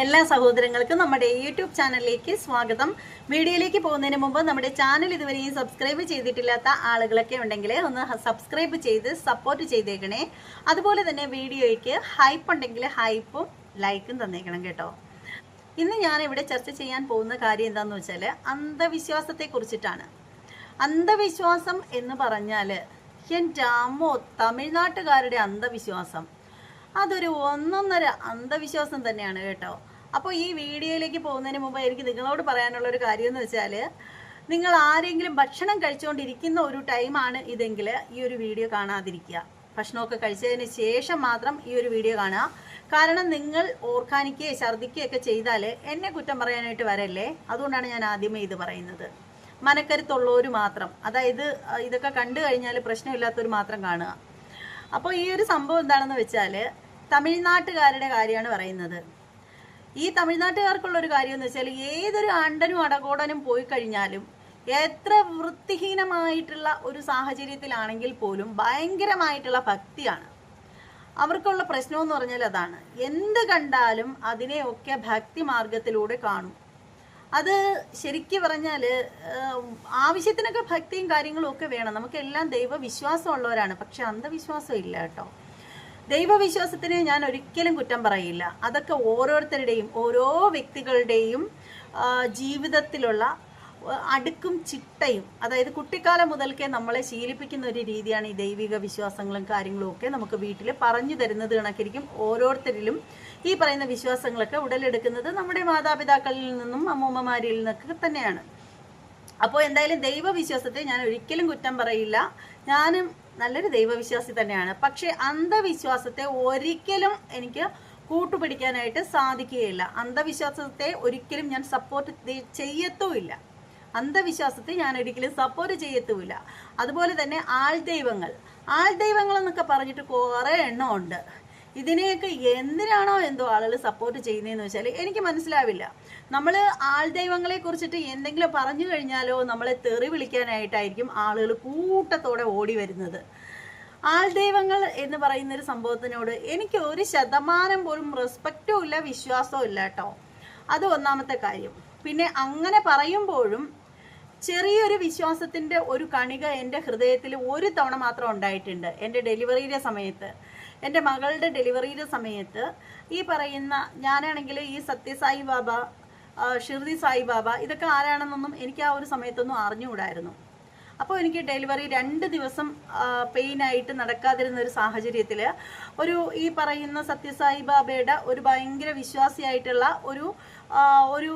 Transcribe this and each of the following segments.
എല്ലാ സഹോദരങ്ങൾക്കും നമ്മുടെ യൂട്യൂബ് ചാനലിലേക്ക് സ്വാഗതം. വീഡിയോയിലേക്ക് പോകുന്നതിന് മുമ്പ് നമ്മുടെ ചാനൽ ഇതുവരെയും സബ്സ്ക്രൈബ് ചെയ്തിട്ടില്ലാത്ത ആളുകളൊക്കെ ഉണ്ടെങ്കിൽ ഒന്ന് സബ്സ്ക്രൈബ് ചെയ്ത് സപ്പോർട്ട് ചെയ്തേക്കണേ. അതുപോലെ തന്നെ വീഡിയോയ്ക്ക് ഹൈപ്പ് ഉണ്ടെങ്കിൽ ഹൈപ്പും ലൈക്കും തന്നേക്കണം കേട്ടോ. ഇന്ന് ഞാൻ ഇവിടെ ചർച്ച ചെയ്യാൻ പോകുന്ന കാര്യം എന്താണെന്ന് വെച്ചാൽ അന്ധവിശ്വാസത്തെ കുറിച്ചിട്ടാണ്. അന്ധവിശ്വാസം എന്ന് പറഞ്ഞാൽ എന്റെ അമ്മോ തമിഴ്നാട്ടുകാരുടെ അന്ധവിശ്വാസം. അതൊരു ഒന്നൊന്നര അന്ധവിശ്വാസം തന്നെയാണ് കേട്ടോ. അപ്പോൾ ഈ വീഡിയോയിലേക്ക് പോകുന്നതിന് മുമ്പ് എനിക്ക് നിങ്ങളോട് പറയാനുള്ള ഒരു കാര്യം എന്ന് വെച്ചാൽ നിങ്ങൾ ആരെങ്കിലും ഭക്ഷണം കഴിച്ചുകൊണ്ടിരിക്കുന്ന ഒരു ടൈമാണ് ഇതെങ്കിൽ ഈ ഒരു വീഡിയോ കാണാതിരിക്കുക. ഭക്ഷണമൊക്കെ കഴിച്ചതിന് ശേഷം മാത്രം ഈ ഒരു വീഡിയോ കാണുക. കാരണം നിങ്ങൾ ഓർക്കാനിക്കുകയോ ഛർദിക്കുകയൊക്കെ ചെയ്താൽ എന്നെ കുറ്റം പറയാനായിട്ട് വരല്ലേ? അതുകൊണ്ടാണ് ഞാൻ ആദ്യമേ ഇത് പറയുന്നത്. മനക്കരുത്തുള്ളവർ മാത്രം. അതായത് ഇതൊക്കെ കണ്ടു കഴിഞ്ഞാൽ പ്രശ്നമില്ലാത്തവർ മാത്രം കാണുക. അപ്പോൾ ഈ ഒരു സംഭവം എന്താണെന്ന് വെച്ചാൽ തമിഴ്നാട്ടുകാരുടെ കാര്യമാണ് പറയുന്നത്. ഈ തമിഴ്നാട്ടുകാർക്കുള്ളൊരു കാര്യം എന്ന് വെച്ചാൽ ഏതൊരു അണ്ടനും അടകോടനും പോയി കഴിഞ്ഞാലും എത്ര വൃത്തിഹീനമായിട്ടുള്ള ഒരു സാഹചര്യത്തിലാണെങ്കിൽ പോലും ഭയങ്കരമായിട്ടുള്ള ഭക്തിയാണ്. അവർക്കുള്ള പ്രശ്നം എന്ന് പറഞ്ഞാൽ അതാണ്. എന്ത് കണ്ടാലും അതിനെയൊക്കെ ഭക്തി മാർഗത്തിലൂടെ കാണും. അത് ശരിക്കും പറഞ്ഞാൽ ആവശ്യത്തിനൊക്കെ ഭക്തിയും കാര്യങ്ങളും ഒക്കെ വേണം. നമുക്കെല്ലാം ദൈവവിശ്വാസം ഉള്ളവരാണ് പക്ഷെ അന്ധവിശ്വാസം ഇല്ല കേട്ടോ. ദൈവവിശ്വാസത്തിന് ഞാൻ ഒരിക്കലും കുറ്റം പറയില്ല. അതൊക്കെ ഓരോരുത്തരുടെയും ഓരോ വ്യക്തികളുടെയും ജീവിതത്തിലുള്ള അടുക്കും ചിട്ടയും. അതായത് കുട്ടിക്കാലം മുതൽക്കേ നമ്മളെ ശീലിപ്പിക്കുന്ന ഒരു രീതിയാണ് ഈ ദൈവിക വിശ്വാസങ്ങളും കാര്യങ്ങളും ഒക്കെ നമുക്ക് വീട്ടിൽ പറഞ്ഞു തരുന്നത് കണക്കിരിക്കും ഓരോരുത്തരിലും. ഈ പറയുന്ന വിശ്വാസങ്ങളൊക്കെ ഉടലെടുക്കുന്നത് നമ്മുടെ മാതാപിതാക്കളിൽ നിന്നും അമ്മൂമ്മമാരിൽ നിന്നൊക്കെ തന്നെയാണ്. അപ്പോൾ എന്തായാലും ദൈവവിശ്വാസത്തെ ഞാൻ ഒരിക്കലും കുറ്റം പറയില്ല. ഞാനും നല്ലൊരു ദൈവവിശ്വാസി തന്നെയാണ്. പക്ഷെ അന്ധവിശ്വാസത്തെ ഒരിക്കലും എനിക്ക് കൂട്ടുപിടിക്കാനായിട്ട് സാധിക്കുകയില്ല. അന്ധവിശ്വാസത്തെ ഒരിക്കലും ഞാൻ സപ്പോർട്ട് ചെയ്യത്തുമില്ല. അന്ധവിശ്വാസത്തെ ഞാൻ ഒരിക്കലും സപ്പോർട്ട് ചെയ്യത്തുമില്ല. അതുപോലെ തന്നെ ആൾദൈവങ്ങൾ. ആൾദൈവങ്ങൾ എന്നൊക്കെ പറഞ്ഞിട്ട് കുറേ എണ്ണം ഉണ്ട്. ഇതിനെയൊക്കെ എന്തിനാണോ എന്തോ ആളുകൾ സപ്പോർട്ട് ചെയ്യുന്നതെന്ന് വെച്ചാൽ എനിക്ക് മനസ്സിലാവില്ല. നമ്മൾ ആൾദൈവങ്ങളെ കുറിച്ചിട്ട് എന്തെങ്കിലും പറഞ്ഞു കഴിഞ്ഞാലോ നമ്മളെ തെറി വിളിക്കാനായിട്ടായിരിക്കും ആളുകൾ കൂട്ടത്തോടെ ഓടി വരുന്നത്. ആൾ ദൈവങ്ങൾ എന്ന് പറയുന്ന ഒരു സംഭവത്തിനോട് എനിക്ക് ഒരു ശതമാനം പോലും റെസ്പെക്റ്റോ ഇല്ല വിശ്വാസവും ഇല്ല കേട്ടോ. അത് ഒന്നാമത്തെ കാര്യം. പിന്നെ അങ്ങനെ പറയുമ്പോഴും ചെറിയൊരു വിശ്വാസത്തിന്റെ ഒരു കണിക എന്റെ ഹൃദയത്തിൽ ഒരു തവണ മാത്രം ഉണ്ടായിട്ടുണ്ട്. എന്റെ ഡെലിവറിയുടെ സമയത്ത് എന്റെ മകളുടെ ഡെലിവറിയുടെ സമയത്ത് ഈ പറയുന്ന ഞാനാണെങ്കിൽ ഈ സത്യസായി ബാബ ഷിർദി സായി ബാബ ഇതൊക്കെ ആരാണെന്നൊന്നും എനിക്ക് ആ ഒരു സമയത്തൊന്നും അറിഞ്ഞുകൂടായിരുന്നു. അപ്പോൾ എനിക്ക് ഡെലിവറി രണ്ട് ദിവസം പെയിൻ ആയിട്ട് നടക്കാതിരുന്ന ഒരു സാഹചര്യത്തിൽ ഒരു ഈ പറയുന്ന സത്യസായി ബാബയുടെ ഒരു ഭയങ്കര വിശ്വാസിയായിട്ടുള്ള ഒരു ഒരു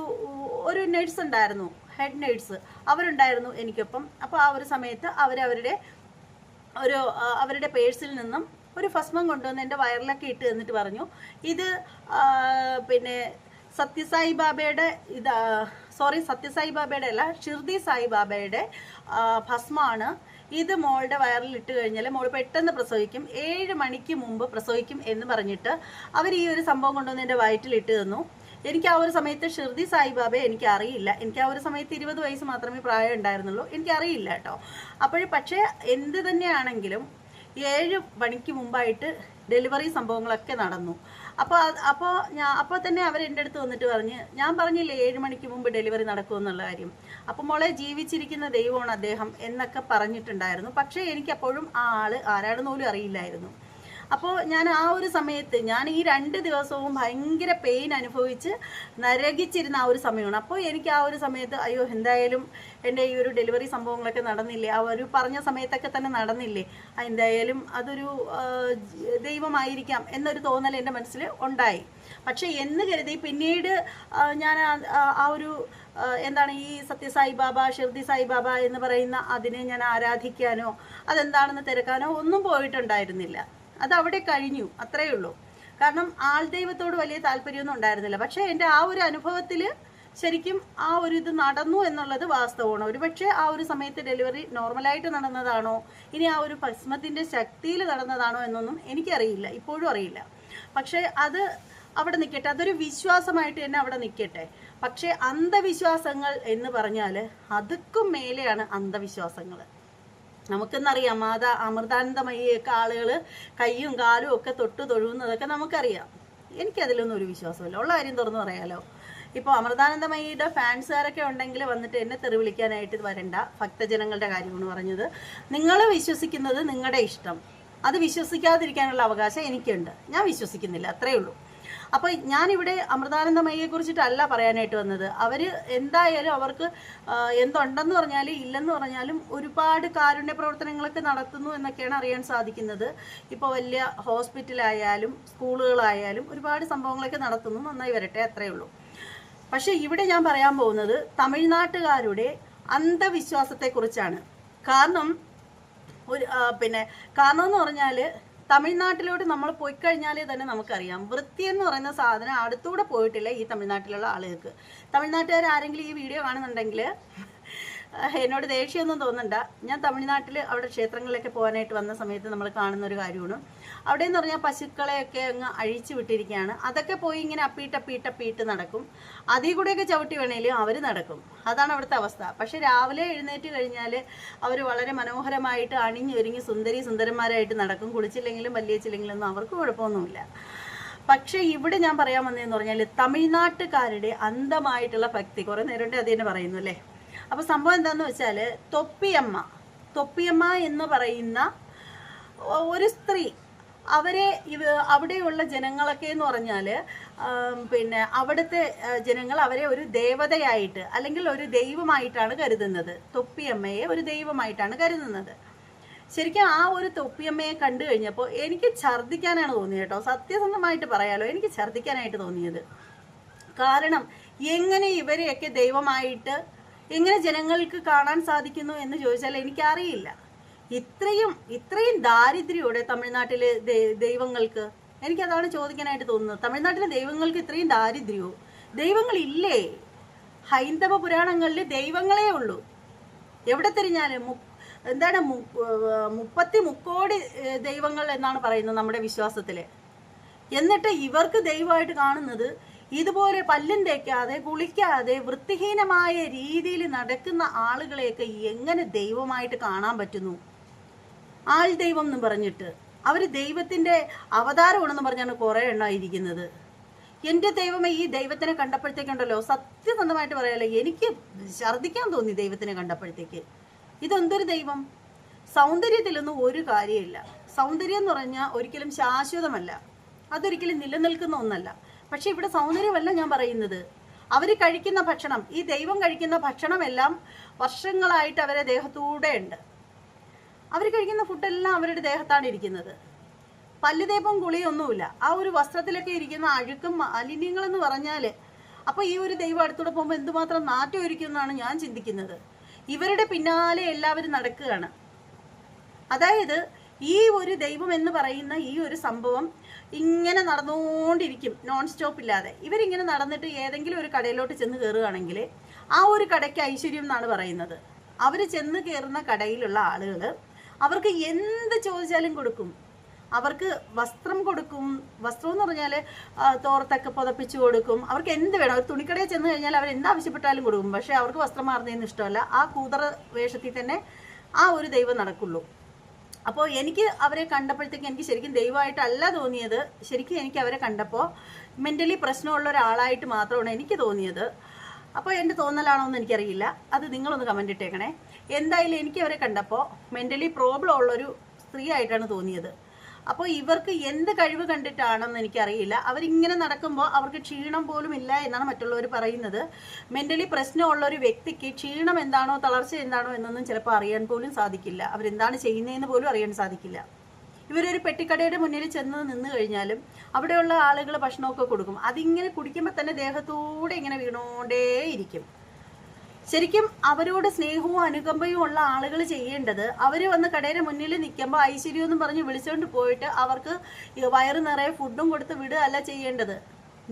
ഒരു നഴ്സ് ഉണ്ടായിരുന്നു ഹെഡ് നേഴ്സ് അവരുണ്ടായിരുന്നു എനിക്കൊപ്പം. അപ്പോൾ ആ ഒരു സമയത്ത് അവരവരുടെ ഒരു അവരുടെ പേഴ്സിൽ നിന്നും ഒരു ഭസ്മം കൊണ്ടുവന്ന് എന്റെ വയറിലൊക്കെ ഇട്ട് എന്നിട്ട് പറഞ്ഞു ഇത് പിന്നെ സത്യസായി ബാബയുടെ ഇത് സോറി സത്യസായി ബാബയുടെ അല്ല ഷിർദി സായി ബാബയുടെ ഭസ്മാണ്. ഇത് മോളുടെ വയറിൽ ഇട്ട് കഴിഞ്ഞാൽ മോൾ പെട്ടെന്ന് പ്രസവിക്കും. ഏഴ് മണിക്ക് മുമ്പ് പ്രസവിക്കും എന്ന് പറഞ്ഞിട്ട് അവർ ഈ ഒരു സംഭവം കൊണ്ടുവന്ന് എന്റെ വയറ്റിൽ ഇട്ട് തന്നു. എനിക്ക് ആ ഒരു സമയത്ത് ഷിർദി സായിബാബയെ എനിക്ക് അറിയില്ല. എനിക്ക് ആ ഒരു സമയത്ത് ഇരുപത് വയസ്സ് മാത്രമേ പ്രായം ഉണ്ടായിരുന്നുള്ളൂ. എനിക്കറിയില്ല കേട്ടോ. അപ്പോൾ പക്ഷേ എന്ത് തന്നെയാണെങ്കിലും ഏഴ് മണിക്ക് മുമ്പായിട്ട് ഡെലിവറി സംഭവങ്ങളൊക്കെ നടന്നു. അപ്പോൾ അപ്പോൾ ഞാൻ അപ്പോൾ തന്നെ അവർ എന്റെ അടുത്ത് വന്നിട്ട് പറഞ്ഞ് ഞാൻ പറഞ്ഞില്ലേ ഏഴ് മണിക്ക് മുമ്പ് ഡെലിവറി നടക്കുമെന്നുള്ള കാര്യം. അപ്പോൾ മോളെ ജീവിച്ചിരിക്കുന്ന ദൈവമാണ് അദ്ദേഹം എന്നൊക്കെ പറഞ്ഞിട്ടുണ്ടായിരുന്നു. പക്ഷേ എനിക്ക് അപ്പോഴും ആ ആൾ ആരാണെന്ന് പോലും അറിയില്ലായിരുന്നു. അപ്പോൾ ഞാൻ ആ ഒരു സമയത്ത് ഞാൻ ഈ രണ്ട് ദിവസവും ഭയങ്കര പെയിൻ അനുഭവിച്ച് നരകിച്ചിരുന്ന ആ ഒരു സമയമാണ്. അപ്പോൾ എനിക്ക് ആ ഒരു സമയത്ത് അയ്യോ എന്തായാലും എന്റെ ഈ ഒരു ഡെലിവറി സംഭവങ്ങളൊക്കെ നടന്നില്ലേ? ആ ഒരു പറഞ്ഞ സമയത്തൊക്കെ തന്നെ നടന്നില്ലേ? എന്തായാലും അതൊരു ദൈവമായിരിക്കാം എന്നൊരു തോന്നൽ എന്റെ മനസ്സിൽ ഉണ്ടായി. പക്ഷേ എന്ന് കരുതി പിന്നീട് ഞാൻ ആ ഒരു എന്താണ് ഈ സത്യസായി ബാബ ഷിർദി സായി ബാബ എന്ന് പറയുന്ന അതിനെ ഞാൻ ആരാധിക്കാനോ അതെന്താണെന്ന് തിരക്കാനോ ഒന്നും പോയിട്ടുണ്ടായിരുന്നില്ല. അത് അവിടെ കഴിഞ്ഞു അത്രയേ ഉള്ളൂ. കാരണം ആൾ ദൈവത്തോട് വലിയ താല്പര്യമൊന്നും ഉണ്ടായിരുന്നില്ല. പക്ഷേ എന്റെ ആ ഒരു അനുഭവത്തിൽ ശരിക്കും ആ ഒരു ഇത് നടന്നു എന്നുള്ളത് വാസ്തവമാണ്. ഒരുപക്ഷെ ആ ഒരു സമയത്ത് ഡെലിവറി നോർമലായിട്ട് നടന്നതാണോ ഇനി ആ ഒരു ഭസ്മത്തിന്റെ ശക്തിയിൽ നടന്നതാണോ എന്നൊന്നും എനിക്കറിയില്ല ഇപ്പോഴും അറിയില്ല. പക്ഷേ അത് അവിടെ നിൽക്കട്ടെ അതൊരു വിശ്വാസമായിട്ട് തന്നെ അവിടെ നിൽക്കട്ടെ. പക്ഷേ അന്ധവിശ്വാസങ്ങൾ എന്ന് പറഞ്ഞാൽ അതുക്കും മേലെയാണ് അന്ധവിശ്വാസങ്ങൾ നമുക്കെന്നറിയാം മാതാ അമൃതാനന്ദമയ്യൊക്കെ ആളുകൾ കൈയും കാലും ഒക്കെ തൊട്ട് തൊഴുന്നതൊക്കെ നമുക്കറിയാം. എനിക്കതിലൊന്നും ഒരു വിശ്വാസമില്ല. ഉള്ള കാര്യം തുറന്നു പറയാലോ. ഇപ്പോൾ അമൃതാനന്ദമയ്യയുടെ ഫാൻസുകാരൊക്കെ ഉണ്ടെങ്കിൽ വന്നിട്ട് എന്നെ തെറി വിളിക്കാനായിട്ട് വരണ്ട. ഭക്തജനങ്ങളുടെ കാര്യമാണ് പറഞ്ഞത്. നിങ്ങൾ വിശ്വസിക്കുന്നത് നിങ്ങളുടെ ഇഷ്ടം. അത് വിശ്വസിക്കാതിരിക്കാനുള്ള അവകാശം എനിക്കുണ്ട്. ഞാൻ വിശ്വസിക്കുന്നില്ല. അത്രയേ ഉള്ളൂ. അപ്പോൾ ഞാനിവിടെ അമൃതാനന്ദമയെ കുറിച്ചിട്ടല്ല പറയാനായിട്ട് വന്നത്. അവർ എന്തായാലും അവർക്ക് എന്തുണ്ടെന്ന് പറഞ്ഞാൽ ഇല്ലെന്ന് പറഞ്ഞാലും ഒരുപാട് കാരുണ്യ പ്രവർത്തനങ്ങളൊക്കെ നടത്തുന്നു എന്നൊക്കെയാണ് അറിയാൻ സാധിക്കുന്നത്. ഇപ്പോൾ വലിയ ഹോസ്പിറ്റലായാലും സ്കൂളുകളായാലും ഒരുപാട് സംഭവങ്ങളൊക്കെ നടത്തുന്നു. നന്നായി വരട്ടെ അത്രയേ ഉള്ളൂ. പക്ഷേ ഇവിടെ ഞാൻ പറയാൻ പോകുന്നത് തമിഴ്നാട്ടുകാരുടെ അന്ധവിശ്വാസത്തെക്കുറിച്ചാണ്. കാരണം ഒരു പിന്നെ കാരണം എന്ന് പറഞ്ഞാൽ തമിഴ്നാട്ടിലോട്ട് നമ്മൾ പോയി കഴിഞ്ഞാലേ തന്നെ നമുക്കറിയാം. വൃത്തി എന്ന് പറയുന്ന സാധനം അടുത്തൂടെ പോയിട്ടില്ല ഈ തമിഴ്നാട്ടിലുള്ള ആളുകൾക്ക്. തമിഴ്നാട്ടുകാർ ആരെങ്കിലും ഈ വീഡിയോ കാണുന്നുണ്ടെങ്കിൽ എന്നോട് ദേഷ്യമൊന്നും തോന്നണ്ട. ഞാൻ തമിഴ്നാട്ടിൽ അവിടെ ക്ഷേത്രങ്ങളിലൊക്കെ പോകാനായിട്ട് വന്ന സമയത്ത് നമ്മൾ കാണുന്ന ഒരു കാര്യമാണ്. അവിടെ എന്ന് പറഞ്ഞാൽ പശുക്കളെയൊക്കെ അങ്ങ് അഴിച്ചു വിട്ടിരിക്കുകയാണ്. അതൊക്കെ പോയി ഇങ്ങനെ അപ്പീട്ട് അപ്പീട്ട് അപ്പീട്ട് നടക്കും. അതിൽ കൂടെയൊക്കെ ചവിട്ടി വേണേലും അവർ നടക്കും. അതാണ് അവിടുത്തെ അവസ്ഥ. പക്ഷേ രാവിലെ എഴുന്നേറ്റ് കഴിഞ്ഞാൽ അവർ വളരെ മനോഹരമായിട്ട് അണിഞ്ഞൊരുങ്ങി സുന്ദരി സുന്ദരന്മാരായിട്ട് നടക്കും. കുളിച്ചില്ലെങ്കിലും വലിയച്ചില്ലെങ്കിലും ഒന്നും അവർക്ക് കുഴപ്പമൊന്നുമില്ല. പക്ഷേ ഇവിടെ ഞാൻ പറയാൻ വന്നതെന്ന് പറഞ്ഞാൽ തമിഴ്നാട്ടുകാരുടെ അന്ധമായിട്ടുള്ള ഭക്തി. കുറേ നേരം അത് തന്നെ പറയുന്നു അല്ലേ? അപ്പോൾ സംഭവം എന്താന്ന് വെച്ചാൽ തൊപ്പിയമ്മ തൊപ്പിയമ്മ എന്ന് പറയുന്ന ഒരു സ്ത്രീ അവരെ അവിടെയുള്ള ജനങ്ങളൊക്കെ എന്ന് പറഞ്ഞാൽ പിന്നെ അവിടുത്തെ ജനങ്ങൾ അവരെ ഒരു ദേവതയായിട്ട് അല്ലെങ്കിൽ ഒരു ദൈവമായിട്ടാണ് കരുതുന്നത്. തൊപ്പിയമ്മയെ ഒരു ദൈവമായിട്ടാണ് കരുതുന്നത്. ശരിക്കും ആ ഒരു തൊപ്പിയമ്മയെ കണ്ടു കഴിഞ്ഞപ്പോൾ എനിക്ക് ഛർദ്ദിക്കാനാണ് തോന്നിയത് കേട്ടോ. സത്യസന്ധമായിട്ട് പറയാലോ എനിക്ക് ഛർദ്ദിക്കാനായിട്ട് തോന്നിയത്. കാരണം എങ്ങനെ ഇവരെയൊക്കെ ദൈവമായിട്ട് എങ്ങനെ ജനങ്ങൾക്ക് കാണാൻ സാധിക്കുന്നു എന്ന് ചോദിച്ചാൽ എനിക്കറിയില്ല. ഇത്രയും ഇത്രയും ദാരിദ്ര്യോടെ തമിഴ്നാട്ടിലെ ദൈവങ്ങൾക്ക്. എനിക്കതാണ് ചോദിക്കാനായിട്ട് തോന്നുന്നത്. തമിഴ്നാട്ടിലെ ദൈവങ്ങൾക്ക് ഇത്രയും ദാരിദ്ര്യവും. ദൈവങ്ങളില്ലേ? ഹൈന്ദവ പുരാണങ്ങളിൽ ദൈവങ്ങളേ ഉള്ളൂ. എവിടെ തിരിഞ്ഞാലും എന്താണ് മുപ്പത്തി മുക്കോടി ദൈവങ്ങൾ എന്നാണ് പറയുന്നത് നമ്മുടെ വിശ്വാസത്തിൽ എന്നിട്ട് ഇവർക്ക് ദൈവമായിട്ട് കാണുന്നത് ഇതുപോലെ പല്ലും തേക്കാതെ കുളിക്കാതെ വൃത്തിഹീനമായ രീതിയിൽ നടക്കുന്ന ആളുകളെയൊക്കെ എങ്ങനെ ദൈവമായിട്ട് കാണാൻ പറ്റുന്നു? ആൾ ദൈവം എന്ന് പറഞ്ഞിട്ട്. അവർ ദൈവത്തിന്റെ അവതാരമാണെന്ന് പറഞ്ഞാണ് കുറേ എണ്ണം ഇരിക്കുന്നത്. എന്റെ ദൈവമേ ഈ ദൈവത്തിനെ കണ്ടപ്പോഴത്തേക്കുണ്ടല്ലോ സത്യസന്ധമായിട്ട് പറയാലോ എനിക്ക് ഛർദ്ദിക്കാൻ തോന്നി ദൈവത്തിനെ കണ്ടപ്പോഴത്തേക്ക്. ഇതെന്തൊരു ദൈവം? സൗന്ദര്യത്തിലൊന്നും ഒരു കാര്യമില്ല. സൗന്ദര്യം എന്ന് പറഞ്ഞാൽ ഒരിക്കലും ശാശ്വതമല്ല. അതൊരിക്കലും നിലനിൽക്കുന്ന ഒന്നല്ല. പക്ഷെ ഇവിടെ സൗന്ദര്യമല്ല ഞാൻ പറയുന്നത്. അവർ കഴിക്കുന്ന ഭക്ഷണം ഈ ദൈവം കഴിക്കുന്ന ഭക്ഷണമെല്ലാം വർഷങ്ങളായിട്ട് അവരെ ദേഹത്തൂടെ ഉണ്ട്. അവർ കഴിക്കുന്ന ഫുഡെല്ലാം അവരുടെ ദേഹത്താണ് ഇരിക്കുന്നത്. പല്ലുതേപ്പും കുളിയൊന്നുമില്ല. ആ ഒരു വസ്ത്രത്തിലൊക്കെ ഇരിക്കുന്ന അഴുക്കും മാലിന്യങ്ങളെന്ന് പറഞ്ഞാൽ അപ്പോൾ ഈ ഒരു ദൈവം അടുത്തൂടെ പോകുമ്പോൾ എന്തുമാത്രം നാറ്റം ഇരിക്കുമെന്നാണ് ഞാൻ ചിന്തിക്കുന്നത്. ഇവരുടെ പിന്നാലെ എല്ലാവരും നടക്കുകയാണ്. അതായത് ഈ ഒരു ദൈവം എന്ന് പറയുന്ന ഈ ഒരു സംഭവം ഇങ്ങനെ നടന്നുകൊണ്ടിരിക്കും നോൺ സ്റ്റോപ്പ് ഇല്ലാതെ. ഇവരിങ്ങനെ നടന്നിട്ട് ഏതെങ്കിലും ഒരു കടയിലോട്ട് ചെന്ന് കയറുകയാണെങ്കിൽ ആ ഒരു കടയ്ക്ക് ഐശ്വര്യം എന്നാണ് പറയുന്നത്. അവർ ചെന്ന് കയറുന്ന കടയിലുള്ള ആളുകൾ അവർക്ക് എന്ത് ചോദിച്ചാലും കൊടുക്കും. അവർക്ക് വസ്ത്രം കൊടുക്കും. വസ്ത്രം എന്ന് പറഞ്ഞാൽ തോർത്തൊക്കെ പുതപ്പിച്ച് കൊടുക്കും. അവർക്ക് എന്ത് വേണം? അവർ തുണിക്കടയിൽ ചെന്ന് കഴിഞ്ഞാൽ അവർ എന്ത് ആവശ്യപ്പെട്ടാലും കൊടുക്കും. പക്ഷേ അവർക്ക് വസ്ത്രം മാറുന്നതിന് ഇഷ്ടമല്ല. ആ കൂതറ വേഷത്തിൽ തന്നെ ആ ഒരു ദൈവം നടക്കുള്ളൂ. അപ്പോൾ എനിക്ക് അവരെ കണ്ടപ്പോഴത്തേക്ക് എനിക്ക് ശരിക്കും ദൈവമായിട്ടല്ല തോന്നിയത്. ശരിക്കും എനിക്ക് അവരെ കണ്ടപ്പോൾ മെന്റലി പ്രശ്നമുള്ള ഒരാളായിട്ട് മാത്രമാണ് എനിക്ക് തോന്നിയത്. അപ്പോൾ എന്റെ തോന്നലാണോ എന്ന് എനിക്കറിയില്ല. അത് നിങ്ങളൊന്ന് കമന്റ് ഇട്ടേക്കണേ. എന്തായാലും എനിക്ക് അവരെ കണ്ടപ്പോൾ മെന്റലി പ്രോബ്ലം ഉള്ളൊരു സ്ത്രീ ആയിട്ടാണ് തോന്നിയത്. അപ്പോൾ ഇവർക്ക് എന്ത് കഴിവ് കണ്ടിട്ടാണെന്ന് എനിക്കറിയില്ല. അവരിങ്ങനെ നടക്കുമ്പോൾ അവർക്ക് ക്ഷീണം പോലും ഇല്ല എന്നാണ് മറ്റുള്ളവർ പറയുന്നത്. മെന്റലി പ്രശ്നമുള്ള ഒരു വ്യക്തിക്ക് ക്ഷീണം എന്താണോ തളർച്ച എന്താണോ എന്നൊന്നും ചിലപ്പോൾ അറിയാൻ പോലും സാധിക്കില്ല. അവരെന്താണ് ചെയ്യുന്നതെന്ന് പോലും അറിയാൻ സാധിക്കില്ല. ഇവരൊരു പെട്ടിക്കടയുടെ മുന്നിൽ ചെന്ന് നിന്ന് കഴിഞ്ഞാലും അവിടെയുള്ള ആളുകൾ ഭക്ഷണമൊക്കെ കൊടുക്കും. അതിങ്ങനെ കുടിക്കുമ്പോൾ തന്നെ ദേഹത്തൂടെ ഇങ്ങനെ വീണോണ്ടേയിരിക്കും. ശരിക്കും അവരോട് സ്നേഹവും അനുകമ്പയും ഉള്ള ആളുകൾ ചെയ്യേണ്ടത് അവർ വന്ന് കടയുടെ മുന്നിൽ നിൽക്കുമ്പോൾ ഐശ്വര്യം എന്ന് പറഞ്ഞ് വിളിച്ചുകൊണ്ട് പോയിട്ട് അവർക്ക് വയറ് നിറയെ ഫുഡും കൊടുത്ത് വിടുക അല്ല ചെയ്യേണ്ടത്.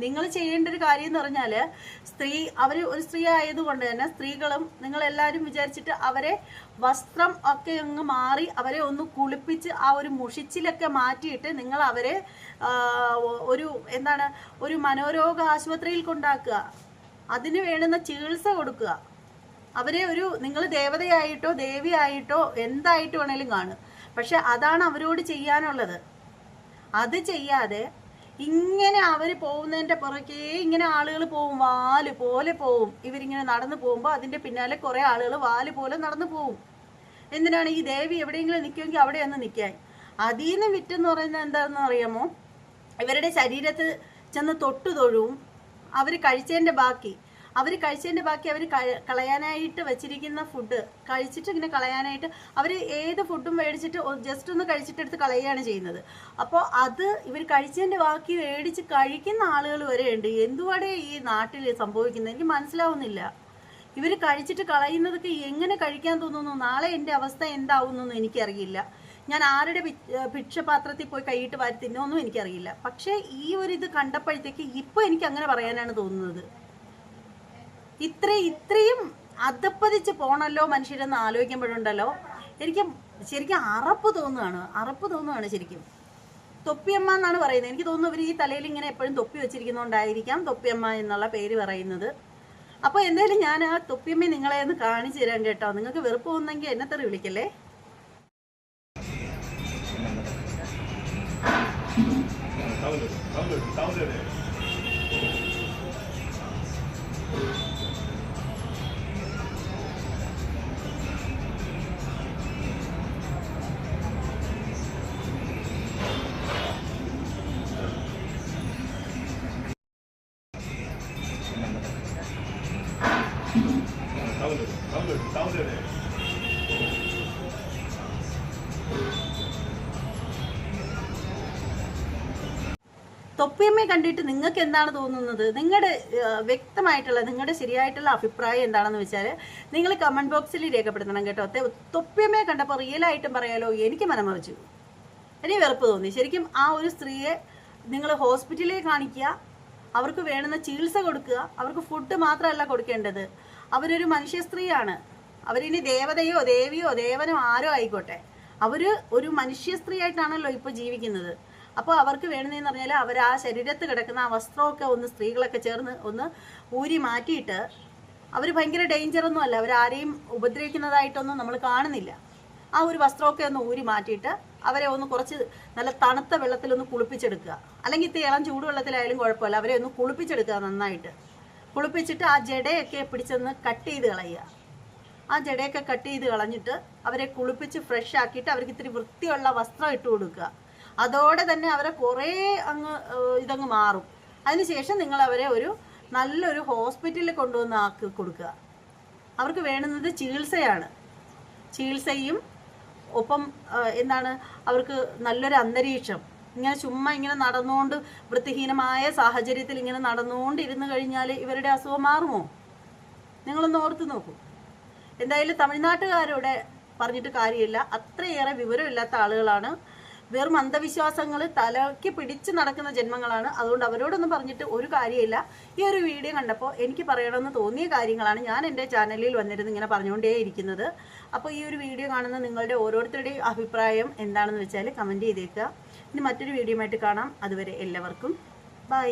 നിങ്ങൾ ചെയ്യേണ്ട ഒരു കാര്യം എന്ന് പറഞ്ഞാൽ സ്ത്രീ അവർ ഒരു സ്ത്രീ ആയതുകൊണ്ട് തന്നെ സ്ത്രീകളും നിങ്ങളെല്ലാവരും വിചാരിച്ചിട്ട് അവരെ വസ്ത്രം ഒക്കെ അങ്ങ് മാറി അവരെ ഒന്ന് കുളിപ്പിച്ച് ആ ഒരു മുഷിച്ചിലൊക്കെ മാറ്റിയിട്ട് നിങ്ങൾ അവരെ ഒരു എന്താണ് ഒരു മനോരോഗ ആശുപത്രിയിൽ കൊണ്ടാക്കുക. അതിന് വേണ്ടുന്ന ചികിത്സ കൊടുക്കുക. അവരെ ഒരു നിങ്ങൾ ദേവതയായിട്ടോ ദേവിയായിട്ടോ എന്തായിട്ട് വേണേലും കാണും. പക്ഷെ അതാണ് അവരോട് ചെയ്യാനുള്ളത്. അത് ചെയ്യാതെ ഇങ്ങനെ അവർ പോകുന്നതിന്റെ പുറകെ ഇങ്ങനെ ആളുകൾ പോവും വാൽ പോലെ പോവും. ഇവരിങ്ങനെ നടന്നു പോകുമ്പോൾ അതിന്റെ പിന്നാലെ കുറേ ആളുകൾ വാൽ പോലെ നടന്നു പോവും. എന്തിനാണ് ഈ ദേവി എവിടെയെങ്കിലും നിൽക്കുമെങ്കിൽ അവിടെ ഒന്ന് നിൽക്കാൻ? അതിൽ നിന്ന് വിറ്റെന്ന് പറയുന്നത് എന്താണെന്ന് അറിയാമോ? ഇവരുടെ ശരീരത്ത് ചെന്ന് തൊട്ടു തൊഴുവും അവർ കഴിച്ചതിന്റെ ബാക്കി. അവർ കഴിച്ചതിന്റെ ബാക്കി അവർ കളയാനായിട്ട് വെച്ചിരിക്കുന്ന ഫുഡ് കഴിച്ചിട്ട് ഇങ്ങനെ കളയാനായിട്ട് അവർ ഏത് ഫുഡും മേടിച്ചിട്ട് ജസ്റ്റ് ഒന്ന് കഴിച്ചിട്ടെടുത്ത് കളയുകയാണ് ചെയ്യുന്നത്. അപ്പോൾ അത് ഇവർ കഴിച്ചതിന്റെ ബാക്കി മേടിച്ച് കഴിക്കുന്ന ആളുകൾ വരെ ഉണ്ട്. എന്തുവാടെ ഈ നാട്ടിൽ സംഭവിക്കുന്നത്? എനിക്ക് മനസ്സിലാവുന്നില്ല. ഇവർ കഴിച്ചിട്ട് കളയുന്നതൊക്കെ എങ്ങനെ കഴിക്കാൻ തോന്നുന്നു? നാളെ എന്റെ അവസ്ഥ എന്താവുന്നൊന്നും എനിക്കറിയില്ല. ഞാൻ ആരുടെ ഭിക്ഷപാത്രത്തിൽ പോയി കൈയിട്ട് വാരി തിന്നൊന്നും എനിക്കറിയില്ല. പക്ഷേ ഈ ഒരു ഇത് കണ്ടപ്പോഴത്തേക്ക് ഇപ്പോൾ എനിക്ക് അങ്ങനെ പറയാനാണ് തോന്നുന്നത്. ഇത്ര ഇത്രയും അധപ്പതിച്ച് പോണല്ലോ മനുഷ്യരെന്ന് ആലോചിക്കുമ്പോഴുണ്ടല്ലോ. എനിക്ക് ശരിക്കും അറപ്പ് തോന്നുകയാണ് അറപ്പ് തോന്നുകയാണ് ശരിക്കും. തൊപ്പിയമ്മ എന്നാണ് പറയുന്നത്. എനിക്ക് തോന്നുന്നു ഇവർ ഈ തലയിൽ ഇങ്ങനെ എപ്പോഴും തൊപ്പി വെച്ചിരിക്കുന്നതുകൊണ്ടായിരിക്കാം തൊപ്പിയമ്മ എന്നുള്ള പേര് പറയുന്നത്. അപ്പോൾ എന്തായാലും ഞാൻ ആ തൊപ്പിയമ്മ നിങ്ങളെ ഒന്ന് കാണിച്ചു തരാം കേട്ടോ. നിങ്ങൾക്ക് വെറുപ്പ് തോന്നുന്നെങ്കിൽ എന്നെ തെറി വിളിക്കല്ലേ? Sound it, തൊപ്പിയമ്മയെ കണ്ടിട്ട് നിങ്ങൾക്ക് എന്താണ് തോന്നുന്നത്? നിങ്ങളുടെ വ്യക്തമായിട്ടുള്ള നിങ്ങളുടെ ശരിയായിട്ടുള്ള അഭിപ്രായം എന്താണെന്ന് വെച്ചാൽ നിങ്ങൾ കമന്റ് ബോക്സിൽ രേഖപ്പെടുത്തണം കേട്ടോ. തൊപ്പിയമ്മയെ കണ്ടപ്പോൾ റിയലായിട്ടും പറയാലോ എനിക്ക് മനമറിച്ചു. എനിക്ക് വെറുപ്പ് തോന്നി. ശരിക്കും ആ ഒരു സ്ത്രീയെ നിങ്ങൾ ഹോസ്പിറ്റലിൽ കാണിക്കുക അവർക്ക് വേണ്ടുന്ന ചികിത്സ കൊടുക്കുക അവർക്ക് ഫുഡ് മാത്രമല്ല കൊടുക്കേണ്ടത്. അവരൊരു മനുഷ്യ സ്ത്രീയാണ്. അവരിനി ദേവതയോ ദേവിയോ ദേവനോ ആരോ ആയിക്കോട്ടെ. അവർ ഒരു മനുഷ്യ സ്ത്രീ ആയിട്ടാണല്ലോ ഇപ്പോൾ ജീവിക്കുന്നത്. അപ്പോൾ അവർക്ക് വേണമെന്ന് പറഞ്ഞാൽ അവർ ആ ശരീരത്ത് കിടക്കുന്ന ആ വസ്ത്രമൊക്കെ ഒന്ന് സ്ത്രീകളൊക്കെ ചേർന്ന് ഒന്ന് ഊരി മാറ്റിയിട്ട് അവർ ഭയങ്കര ഡേഞ്ചറൊന്നും അല്ല. അവരാരെയും ഉപദ്രവിക്കുന്നതായിട്ടൊന്നും നമ്മൾ കാണുന്നില്ല. ആ ഒരു വസ്ത്രമൊക്കെ ഒന്ന് ഊരി മാറ്റിയിട്ട് അവരെ ഒന്ന് കുറച്ച് നല്ല തണുത്ത വെള്ളത്തിൽ ഒന്ന് കുളിപ്പിച്ചെടുക്കുക. അല്ലെങ്കിൽ ഇളം ചൂടുവെള്ളത്തിലായാലും കുഴപ്പമില്ല. അവരെ ഒന്ന് കുളിപ്പിച്ചെടുക്കുക നന്നായിട്ട്. കുളിപ്പിച്ചിട്ട് ആ ജടയൊക്കെ പിടിച്ചൊന്ന് കട്ട് ചെയ്ത് കളയുക. ആ ജടയൊക്കെ കട്ട് ചെയ്ത് കളഞ്ഞിട്ട് അവരെ കുളിപ്പിച്ച് ഫ്രഷ് ആക്കിയിട്ട് അവർക്ക് ഇത്തിരി വൃത്തിയുള്ള വസ്ത്രം ഇട്ട് കൊടുക്കുക. അതോടെ തന്നെ അവരെ കുറേ അങ്ങ് ഇതങ്ങ് മാറും. അതിനുശേഷം നിങ്ങൾ അവരെ ഒരു നല്ലൊരു ഹോസ്പിറ്റലിൽ കൊണ്ടുവന്ന് ആക്കി കൊടുക്കുക. അവർക്ക് വേണ്ടുന്നത് ചികിത്സയാണ്. ചികിത്സയും ഒപ്പം എന്താണ് അവർക്ക് നല്ലൊരു അന്തരീക്ഷം. ഇങ്ങനെ ചുമ്മാ ഇങ്ങനെ നടന്നുകൊണ്ട് വൃത്തിഹീനമായ സാഹചര്യത്തിൽ ഇങ്ങനെ നടന്നുകൊണ്ട് ഇരുന്ന് കഴിഞ്ഞാൽ ഇവരുടെ അസുഖം മാറുമോ? നിങ്ങളൊന്ന് ഓർത്ത് നോക്കൂ. എന്തായാലും തമിഴ്നാട്ടുകാരോടെ പറഞ്ഞിട്ട് കാര്യമില്ല. അത്രയേറെ വിവരമില്ലാത്ത ആളുകളാണ് വെറും അന്ധവിശ്വാസങ്ങൾ തലയ്ക്ക് പിടിച്ച് നടക്കുന്ന ജന്മങ്ങളാണ്. അതുകൊണ്ട് അവരോടൊന്നും പറഞ്ഞിട്ട് ഒരു കാര്യമില്ല. ഈ ഒരു വീഡിയോ കണ്ടപ്പോൾ എനിക്ക് പറയണമെന്ന് തോന്നിയ കാര്യങ്ങളാണ് ഞാൻ എന്റെ ചാനലിൽ വന്നിരുന്ന് ഇങ്ങനെ പറഞ്ഞുകൊണ്ടേയിരിക്കുന്നത് അപ്പോൾ ഈ ഒരു വീഡിയോ കാണുന്ന നിങ്ങളുടെ ഓരോരുത്തരുടെയും അഭിപ്രായം എന്താണെന്ന് വെച്ചാൽ കമന്റ് ചെയ്തേക്കുക. ഇനി മറ്റൊരു വീഡിയോ ആയിട്ട് കാണാം. അതുവരെ എല്ലാവർക്കും ബൈ